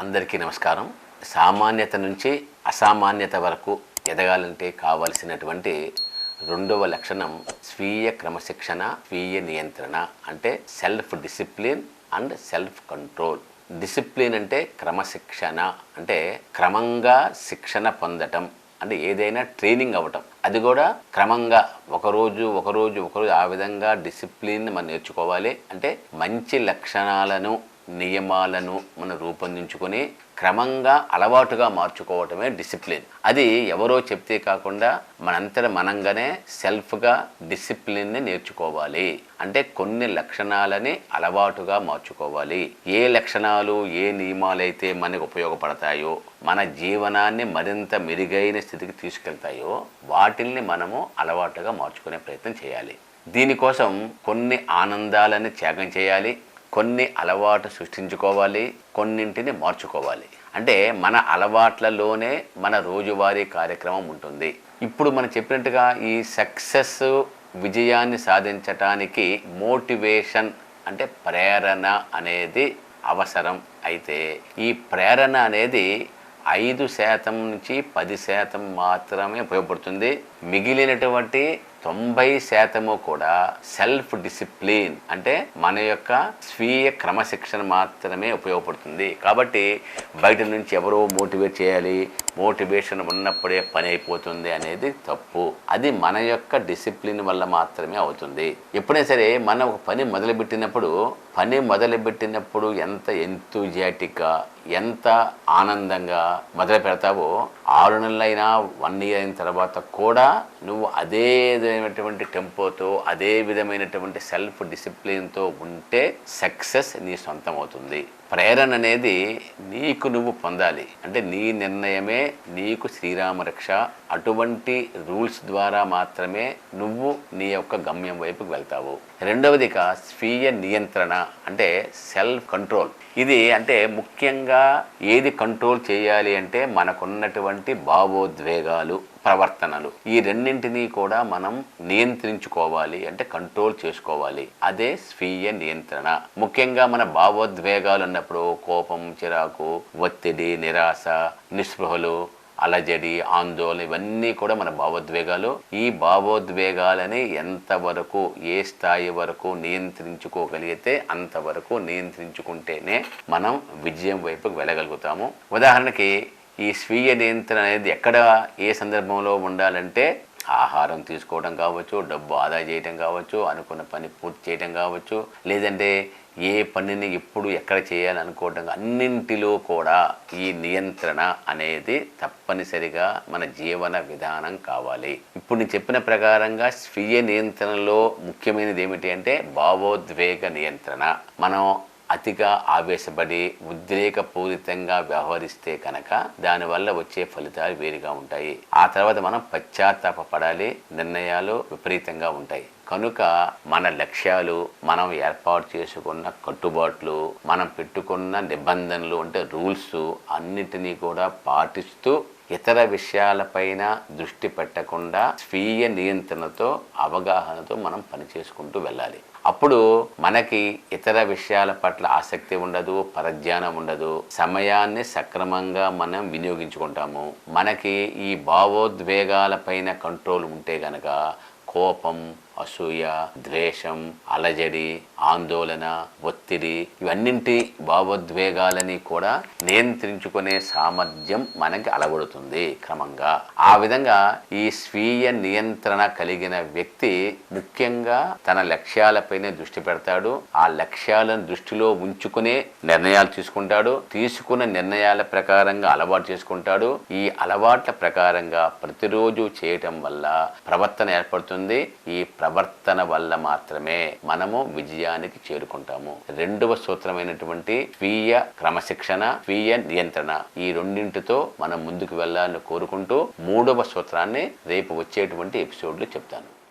అందరికీ నమస్కారం. సామాన్యత నుంచి అసామాన్యత వరకు ఎదగాలంటే కావలసినటువంటి రెండవ లక్షణం స్వీయ క్రమశిక్షణ స్వీయ నియంత్రణ అంటే self discipline and self control. Discipline అంటే క్రమశిక్షణ అంటే క్రమంగా శిక్షణ పొందటం అంటే ఏదైనా ట్రైనింగ్ అవ్వటం. అది కూడా క్రమంగా ఒకరోజు ఒకరోజు ఒకరోజు ఆ విధంగా డిసిప్లిన్ మనం నేర్చుకోవాలి అంటే మంచి లక్షణాలను నియమాలను మనం రూపొందించుకొని క్రమంగా అలవాటుగా మార్చుకోవటమే డిసిప్లిన్. అది ఎవరో చెప్తే కాకుండా మనంతట మనంగానే సెల్ఫ్గా డిసిప్లిన్ని నేర్చుకోవాలి. అంటే కొన్ని లక్షణాలని అలవాటుగా మార్చుకోవాలి. ఏ లక్షణాలు ఏ నియమాలైతే మనకు ఉపయోగపడతాయో మన జీవనాన్ని మరింత మెరుగైన స్థితికి తీసుకెళ్తాయో వాటిల్ని మనము అలవాటుగా మార్చుకునే ప్రయత్నం చేయాలి. దీనికోసం కొన్ని ఆనందాలని త్యాగం చేయాలి. కొన్ని అలవాటు సృష్టించుకోవాలి కొన్నింటిని మార్చుకోవాలి. అంటే మన అలవాట్లలోనే మన రోజువారీ కార్యక్రమం ఉంటుంది. ఇప్పుడు మనం చెప్పినట్టుగా ఈ సక్సెస్ విజయాన్ని సాధించటానికి మోటివేషన్ అంటే ప్రేరణ అనేది అవసరం అయితే ఈ ప్రేరణ అనేది ఐదు శాతం నుంచి పది శాతం మాత్రమే ఉపయోగపడుతుంది. మిగిలినటువంటి తొంభై శాతము కూడా సెల్ఫ్ డిసిప్లిన్ అంటే మన యొక్క స్వీయ క్రమశిక్షణ మాత్రమే ఉపయోగపడుతుంది. కాబట్టి బయట నుంచి ఎవరో మోటివేట్ చేయాలి మోటివేషన్ ఉన్నప్పుడే పని అయిపోతుంది అనేది తప్పు. అది మన యొక్క డిసిప్లిన్ వల్ల మాత్రమే అవుతుంది. ఎప్పుడైనా సరే మనం ఒక పని మొదలుపెట్టినప్పుడు పని మొదలుపెట్టినప్పుడు ఎంత ఎంతూజియాటిక్గా ఎంత ఆనందంగా మొదలు పెడతావో ఆరు నెలలైనా వన్ ఇయర్ అయిన తర్వాత కూడా నువ్వు అదే విధమైనటువంటి టెంపోతో అదే విధమైనటువంటి సెల్ఫ్ డిసిప్లిన్తో ఉంటే సక్సెస్ నీ సొంతం అవుతుంది ప్రేరణ అనేది నీకు నువ్వు పొందాలి. అంటే నీ నిర్ణయమే నీకు శ్రీరామ రక్ష. అటువంటి రూల్స్ ద్వారా మాత్రమే నువ్వు నీ యొక్క గమ్యం వైపుకి వెళ్తావు. రెండవదిగా స్వీయ నియంత్రణ అంటే సెల్ఫ్ కంట్రోల్. ఇది అంటే ముఖ్యంగా ఏది కంట్రోల్ చేయాలి అంటే మనకున్నటువంటి భావోద్వేగాలు ప్రవర్తనలు. ఈ రెండింటినీ కూడా మనం నియంత్రించుకోవాలి అంటే కంట్రోల్ చేసుకోవాలి. అదే స్వీయ నియంత్రణ. ముఖ్యంగా మన భావోద్వేగాలు చేసేటప్పుడు కోపం చిరాకు ఒత్తిడి నిరాశ నిస్పృహలు అలజడి ఆందోళన ఇవన్నీ కూడా మన భావోద్వేగాలు. ఈ భావోద్వేగాలని ఎంతవరకు ఏ స్థాయి వరకు నియంత్రించుకోగలిగితే అంతవరకు నియంత్రించుకుంటేనే మనం విజయం వైపుకు వెళ్ళగలుగుతాము. ఉదాహరణకి ఈ స్వీయ నియంత్రణ అనేది ఎక్కడ ఏ సందర్భంలో ఉండాలంటే ఆహారం తీసుకోవడం కావచ్చు డబ్బు ఆదా చేయడం కావచ్చు అనుకున్న పని పూర్తి చేయడం కావచ్చు లేదంటే ఏ పనిని ఎప్పుడు ఎక్కడ చేయాలనుకోవడం అన్నింటిలో కూడా ఈ నియంత్రణ అనేది తప్పనిసరిగా మన జీవన విధానం కావాలి. ఇప్పుడు నేను చెప్పిన ప్రకారంగా స్వీయ నియంత్రణలో ముఖ్యమైనది ఏమిటి అంటే భావోద్వేగ నియంత్రణ. మనం అతిగా ఆవేశపడి ఉద్రేకపూరితంగా వ్యవహరిస్తే కనుక దానివల్ల వచ్చే ఫలితాలు వేరుగా ఉంటాయి. ఆ తర్వాత మనం పశ్చాత్తాపపడాలి నిర్ణయాలు విపరీతంగా ఉంటాయి. కనుక మన లక్ష్యాలు మనం ఏర్పాటు చేసుకున్న కట్టుబాట్లు మనం పెట్టుకున్న నిబంధనలు అంటే రూల్స్ అన్నిటినీ కూడా పాటిస్తూ ఇతర విషయాలపైన దృష్టి పెట్టకుండా స్వీయ నియంత్రణతో అవగాహనతో మనం పనిచేసుకుంటూ వెళ్ళాలి. అప్పుడు మనకి ఇతర విషయాల పట్ల ఆసక్తి ఉండదు పరధ్యానం ఉండదు. సమయాన్ని సక్రమంగా మనం వినియోగించుకుంటాము. మనకి ఈ భావోద్వేగాలపైన కంట్రోల్ ఉంటే గనక కోపం అసూయ ద్వేషం అలజడి ఆందోళన ఒత్తిడి ఇవన్నింటి భావోద్వేగాలని కూడా నియంత్రించుకునే సామర్థ్యం మనకి అలవడుతుంది క్రమంగా. ఆ విధంగా ఈ స్వీయ నియంత్రణ కలిగిన వ్యక్తి ముఖ్యంగా తన లక్ష్యాలపైనే దృష్టి పెడతాడు. ఆ లక్ష్యాలను దృష్టిలో ఉంచుకునే నిర్ణయాలు తీసుకుంటాడు. తీసుకున్న నిర్ణయాల ప్రకారంగా అలవాటు చేసుకుంటాడు. ఈ అలవాట్ల ప్రకారంగా ప్రతిరోజు చేయటం వల్ల ప్రవర్తన ఏర్పడుతుంది. ఈ ప్రవర్తన వల్ల మాత్రమే మనము విజయానికి చేరుకుంటాము. రెండవ సూత్రమైనటువంటి స్వీయ క్రమశిక్షణ స్వీయ నియంత్రణ ఈ రెండింటితో మనం ముందుకు వెళ్ళాలని కోరుకుంటూ మూడవ సూత్రాన్ని రేపు వచ్చేటువంటి ఎపిసోడ్లో చెప్తాను.